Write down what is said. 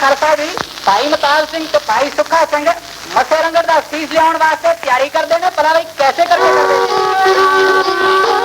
ਖਾਲਸਾ ਜੀ, ਭਾਈ ਮਤਾਲ ਸਿੰਘ ਤੇ ਭਾਈ ਸੁੱਖਾ ਸਿੰਘ ਮਸੇ ਰੰਗੜ ਦਾ ਸੀਸ ਲਿਆਉਣ ਵਾਸਤੇ ਤਿਆਰੀ ਕਰਦੇ ਨੇ ਪਤਾ ਨਹੀਂ ਕੈਸੇ ਕਰਕੇ ਕਰਦੇ ਨੇ?